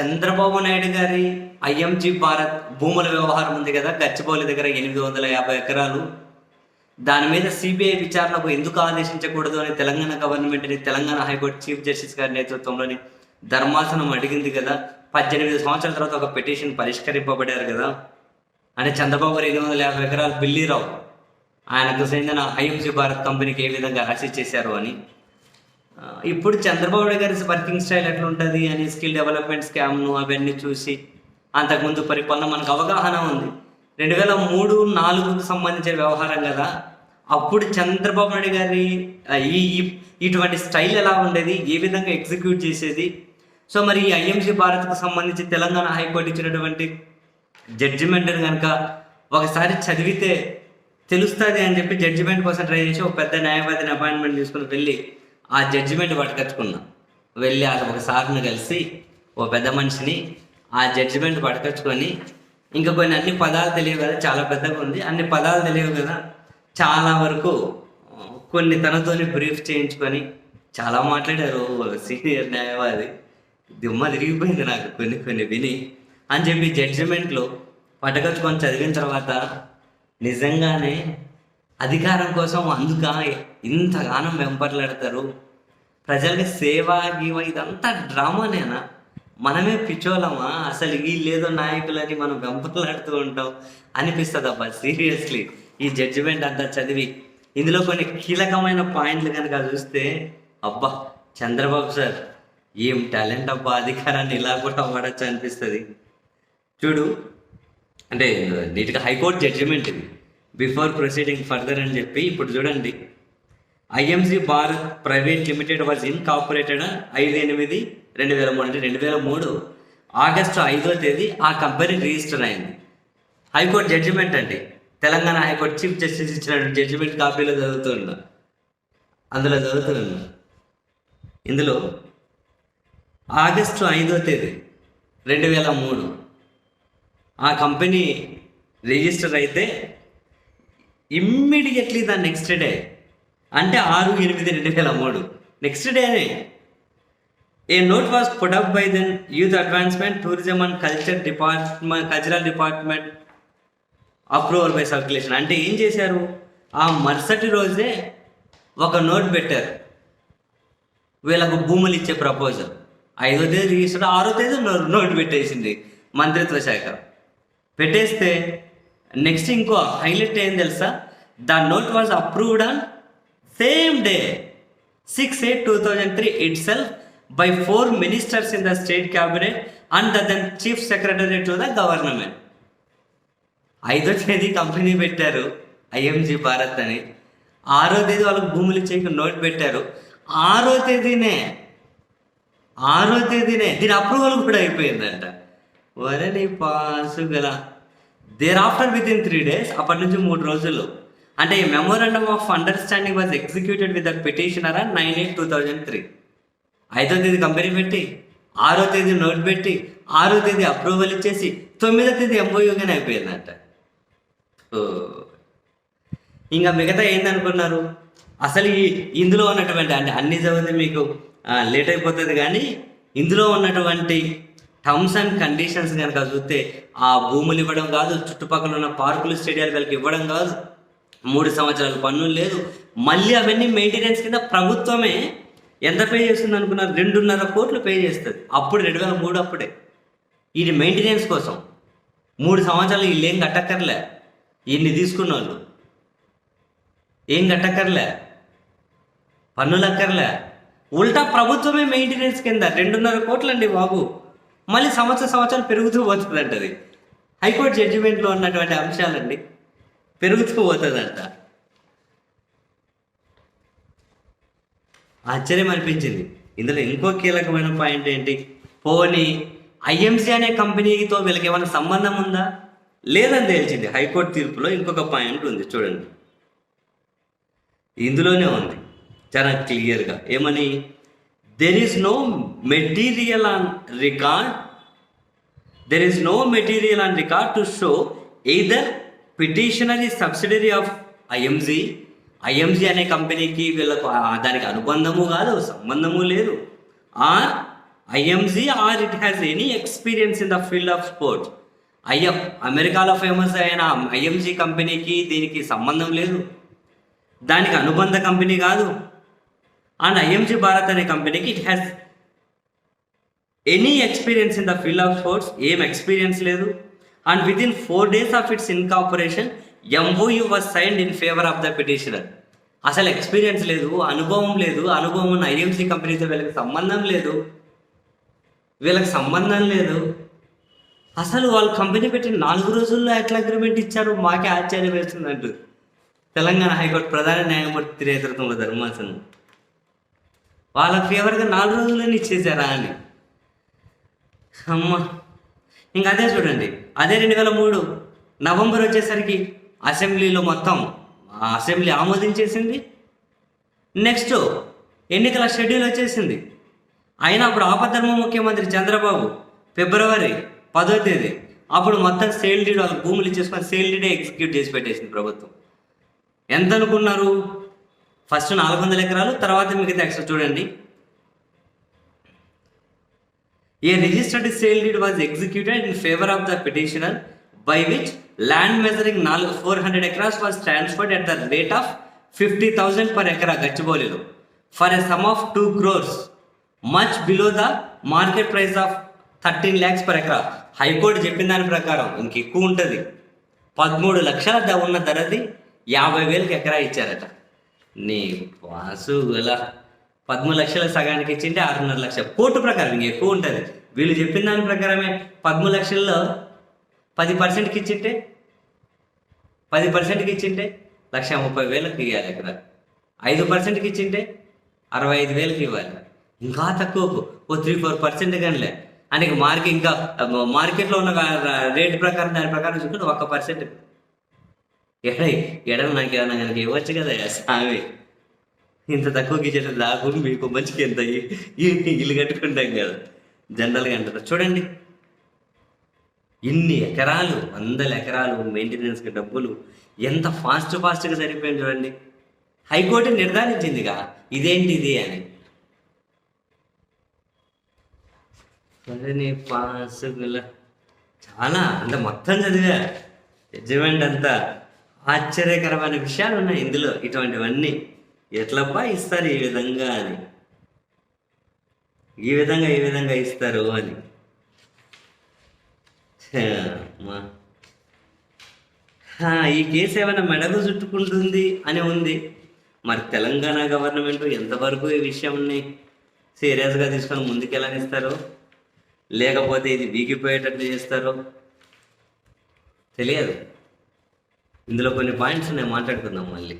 చంద్రబాబు నాయుడు గారి ఐఎంజీ భారత్ భూముల వ్యవహారం ఉంది కదా గచ్చిబౌలి దగ్గర ఎనిమిది వందల యాభై ఎకరాలు. దాని మీద సిబిఐ విచారణకు ఎందుకు ఆదేశించకూడదు అని తెలంగాణ గవర్నమెంట్ని తెలంగాణ హైకోర్టు చీఫ్ జస్టిస్ గారి నేతృత్వంలోని ధర్మాసనం అడిగింది కదా. పద్దెనిమిది సంవత్సరాల తర్వాత ఒక పిటిషన్ పరిష్కరింపబడారు కదా. అంటే చంద్రబాబు గారు ఎనిమిది వందల యాభై ఎకరాలు బిల్లీరావు. ఆయనకు చెందిన ఐఎంజీ భారత్ కంపెనీకి ఏ విధంగా అరెస్ట్ చేశారు అని. ఇప్పుడు చంద్రబాబు నాయుడు గారి వర్కింగ్ స్టైల్ ఎట్లా ఉంటుంది అని స్కిల్ డెవలప్మెంట్ స్కామ్ను అవన్నీ చూసి అంతకుముందు పరిపాలన మనకు అవగాహన ఉంది. రెండు వేల మూడు నాలుగుకు సంబంధించిన వ్యవహారం కదా. అప్పుడు చంద్రబాబు నాయుడు గారి ఈ ఇటువంటి స్టైల్ ఎలా ఉండేది? ఏ విధంగా ఎగ్జిక్యూట్ చేసేది? సో మరి ఈ ఐఎంసీ భారత్కు సంబంధించి తెలంగాణ హైకోర్టు ఇచ్చినటువంటి జడ్జిమెంట్ కనుక ఒకసారి చదివితే తెలుస్తుంది అని చెప్పి జడ్జిమెంట్ కోసం ట్రై చేసి ఒక పెద్ద న్యాయవాదిని అపాయింట్మెంట్ తీసుకుని వెళ్ళి ఆ జడ్జిమెంట్ పట్టుకొచ్చుకున్నా. వెళ్ళి అక్కడ ఒక సార్ని కలిసి ఓ పెద్ద మనిషిని ఆ జడ్జిమెంట్ పట్టుకొచ్చుకొని ఇంకా కొన్ని అన్ని పదాలు తెలియవు కదా చాలా పెద్దగా ఉంది. అన్ని పదాలు తెలియవు కదా చాలా వరకు కొన్ని తనతోని బ్రీఫ్ చేయించుకొని చాలా మాట్లాడారు. సీనియర్ న్యాయవాది దిమ్మ తిరిగిపోయింది నాకు కొన్ని కొన్ని విని. అని చెప్పి జడ్జిమెంట్లో పట్టుకొచ్చుకొని చదివిన తర్వాత నిజంగానే అధికారం కోసం అందుక ఇంతగానం వెంపర్లాడతారు. ప్రజలకి సేవ గీవ ఇదంతా డ్రామానేనా? మనమే పిచ్చోళమా అసలు వీళ్ళేదో నాయకులని మనం వెంపర్లాడుతూ ఉంటాం అనిపిస్తుంది అబ్బా సీరియస్లీ. ఈ జడ్జిమెంట్ అంతా చదివి. ఇందులో కొన్ని కీలకమైన పాయింట్లు కనుక చూస్తే అబ్బా చంద్రబాబు సార్ ఏం టాలెంట్ అబ్బా అధికారాన్ని ఇలా కూడా వాడచ్చు అనిపిస్తుంది చూడు అంటే నీట్గా హైకోర్టు జడ్జిమెంట్ ఇది. బిఫోర్ ప్రొసీడింగ్ ఫర్దర్ అని చెప్పి ఇప్పుడు చూడండి. IMG Bharat private limited was incorporated ఐదు ఎనిమిది రెండు వేల మూడు అంటే రెండు వేల మూడు. ఆగస్టు ఐదో తేదీ ఆ కంపెనీ రిజిస్టర్ అయింది. హైకోర్టు జడ్జిమెంట్ అండి. Telangana high court chief justice ఇచ్చిన జడ్జిమెంట్ కాపీలో చదువుతున్నా అందులో చదువుతున్నా ఇందులో ఆగస్టు ఐదో తేదీ రెండు వేల మూడు. ఆ కంపెనీ రిజిస్టర్ అయితే ఇమ్మీడియట్లీ దాని నెక్స్ట్ డే అంటే ఆరు ఎనిమిది రెండు వేల మూడు. నెక్స్ట్ డేనే a note was put up by then youth advancement tourism and culture department cultural department approval by circulation అంటే ఏం చేశారు? ఆ మరుసటి రోజే ఒక నోట్ పెట్టారు. వీళ్ళకు భూములు ఇచ్చే ప్రపోజల్ ఐదో తేదీ రిజిస్టర్ ఆరో తేదీ నోట్ పెట్టేసింది మంత్రిత్వ శాఖ. పెట్టేస్తే నెక్స్ట్ ఇంకో హైలైట్ ఏం తెలుసా? The note was approved on same day six eight two thousand three itself by four ministers in the state cabinet and the then chief secretary to the government ఐదో తేదీ company పెట్టారు IMG Bharat అని. ఆరో తేదీ వాళ్ళకి భూములు ఇచ్చేకి నోట్ పెట్టారు. ఆరో తేదీనే ఆరో తేదీనే దీని అప్రూవల్ కూడా అయిపోయిందంట. వరని నీ గల there after within three days అప్పటి నుంచి మూడు రోజులు. అంటే ఈ memorandum of understanding was executed with the petitioner and nine eight two thousand three ఐదో తేదీ కంపెనీ పెట్టి ఆరో తేదీ నోట్ పెట్టి ఆరో తేదీ అప్రూవల్ ఇచ్చేసి తొమ్మిదో తేదీ ఎంఓయూగానే అయిపోయిందంట. ఓ. ఇంకా మిగతా ఏందనుకున్నారు? అసలు ఈ ఇందులో ఉన్నటువంటి అంటే అన్ని చదివితే మీకు లేట్ అయిపోతుంది కానీ ఇందులో ఉన్నటువంటి టర్మ్స్ అండ్ కండిషన్స్ కనుక చూస్తే ఆ భూములు ఇవ్వడం కాదు చుట్టుపక్కల ఉన్న పార్కులు స్టేడియాలు వీళ్ళకి ఇవ్వడం కాదు. మూడు సంవత్సరాలు పన్నులు లేదు. మళ్ళీ అవన్నీ మెయింటెనెన్స్ కింద ప్రభుత్వమే ఎంత పే చేస్తుంది అనుకున్నారు? రెండున్నర కోట్లు పే చేస్తుంది. అప్పుడు రెండు వేల మూడు అప్పుడే. ఇది మెయింటెనెన్స్ కోసం. మూడు సంవత్సరాలు వీళ్ళు ఏం కట్టక్కర్లే. ఇన్ని తీసుకున్న వాళ్ళు ఏం కట్టక్కర్లే. పన్నులు అక్కర్లే ఉల్టా ప్రభుత్వమే మెయింటెనెన్స్ కింద. రెండున్నర కోట్లండి బాబు. మళ్ళీ సంవత్సరం సంవత్సరాలు పెరుగుతూ పోతుందంట అది హైకోర్టు జడ్జిమెంట్లో ఉన్నటువంటి అంశాలండి పెరుగుతూ పోతుందంట. ఆశ్చర్యం అనిపించింది. ఇందులో ఇంకో కీలకమైన పాయింట్ ఏంటి? పోనీ ఐఎంసీ అనే కంపెనీతో వీళ్ళకి ఏమైనా సంబంధం ఉందా? లేదని తేల్చింది. హైకోర్టు తీర్పులో ఇంకొక పాయింట్ ఉంది. చూడండి. ఇందులోనే ఉంది. చాలా క్లియర్గా. ఏమని? There is no material on record there is no material on record to show either petitioner subsidiary of IMG IMG అనే కంపెనీకి వీళ్ళకు దానికి అనుబంధము కాదు సంబంధము లేదు. Or IMG or it has any experience in the field of sports IM అమెరికాలో famous అయిన ఐఎంజీ కంపెనీకి దీనికి సంబంధం లేదు. దానికి అనుబంధ కంపెనీ కాదు. అండ్ ఐఎంజీ భారత్ అనే కంపెనీకి it has any experience in the field of sports ఏం ఎక్స్పీరియన్స్ లేదు. And within four days of its incorporation MOU was signed in favour of the petitioner అసలు ఎక్స్పీరియన్స్ లేదు అనుభవం లేదు. అనుభవం ఉన్న ఐఎంసీ కంపెనీతో వీళ్ళకి సంబంధం లేదు. వీళ్ళకి సంబంధం లేదు. అసలు వాళ్ళు కంపెనీ పెట్టి నాలుగు రోజుల్లో ఎట్లా అగ్రిమెంట్ ఇచ్చారు మాకే ఆశ్చర్యం వేస్తుందంటూ తెలంగాణ హైకోర్టు ప్రధాన న్యాయమూర్తి నేతృత్వంలో ధర్మాసనం. వాళ్ళ ఫేవర్గా నాలుగు రోజుల్లోనే ఇచ్చేసారా అని. అమ్మ ఇంక అదే చూడండి అదే రెండు వేల మూడు నవంబర్ వచ్చేసరికి అసెంబ్లీలో మొత్తం అసెంబ్లీ ఆమోదించేసింది. నెక్స్ట్ ఎన్నికల షెడ్యూల్ వచ్చేసింది. అయినా అప్పుడు ఆపద్ధర్మ ముఖ్యమంత్రి చంద్రబాబు ఫిబ్రవరి పదో తేదీ అప్పుడు మొత్తం సేల్ డీడ్ వాళ్ళకి భూములు ఇచ్చేసుకొని సేల్ డీడే ఎగ్జిక్యూట్ చేసి పెట్టేసింది ప్రభుత్వం. ఎంత అనుకున్నారు ఫస్ట్ నాలుగు వందల ఎకరాలు తర్వాత మిగతా ఎక్స్ట్రా చూడండి. A registered sale deed was executed in favour of the petitioner by which land measuring నాలుగు four hundred acres was transferred at the rate of fifty thousand per acre గచ్చిబోలేదు for a sum of two crores much below the market price of thirteen lakhs per acre high court చెప్పిన దాని ప్రకారం ఇంక ఎక్కువ ఉంటుంది. పదమూడు లక్షల the ఉన్న ధరది యాభై వేలకు ఎకరా ఇచ్చారట. నీ వాసుగుల పదమూడు లక్షల సగానికి ఇచ్చింటే ఆరున్నర లక్షల కోర్టు ప్రకారం ఇంక ఎక్కువ ఉంటుంది. వీళ్ళు చెప్పిన దాని ప్రకారమే పదమూడు లక్షల్లో పది పర్సెంట్కి ఇచ్చింటే? పది పర్సెంట్కి ఇచ్చింటే? లక్ష ముప్పై వేలకు ఇవ్వాలి ఇక్కడ ఐదు పర్సెంట్కి ఇచ్చింటే? అరవై ఐదు వేలకు ఇవ్వాలి. ఇంకా తక్కువకు ఓ త్రీ ఫోర్ పర్సెంట్ కానీలే. అంటే మార్కెట్ ఇంకా మార్కెట్లో ఉన్న రేటు ప్రకారం దాని ప్రకారం చూసుకుంటే ఒక్క పర్సెంట్ ఎడ ఎడ నాకు ఏమన్నా కనుక ఇవ్వచ్చు కదా స్వామి ఇంత తక్కువకి ఇచ్చేటప్పుడు దాకుండా మీకు మంచికి ఎంత ఇల్లు కట్టుకుంటాం కదా. జనరల్గా అంటారు. చూడండి. ఇన్ని ఎకరాలు వందల ఎకరాలు మెయింటెనెన్స్కి డబ్బులు ఎంత ఫాస్ట్ ఫాస్ట్గా సరిపోయింది చూడండి. హైకోర్టు నిర్ధారించిందిగా ఇదేంటి ఇది అని. సరే పాస్ చాలా అంటే మొత్తం చదివా. జడ్జిమెంట్ అంతా ఆశ్చర్యకరమైన విషయాలు ఉన్నాయి ఇందులో. ఇటువంటివన్నీ ఎట్లబ్బా ఇస్తారు ఈ విధంగా అని. ఈ విధంగా ఈ విధంగా ఇస్తారు అని. ఈ కేసు ఏమైనా మెడకు చుట్టుకుంటుంది అని ఉంది. మరి తెలంగాణ గవర్నమెంట్ ఎంతవరకు ఈ విషయంని సీరియస్గా తీసుకొని ముందుకెళ్ళనిస్తారో లేకపోతే ఇది వీగిపోయేటట్టు చేస్తారో? తెలియదు. ఇందులో కొన్ని పాయింట్స్ నేను మాట్లాడుకుందాం మళ్ళీ.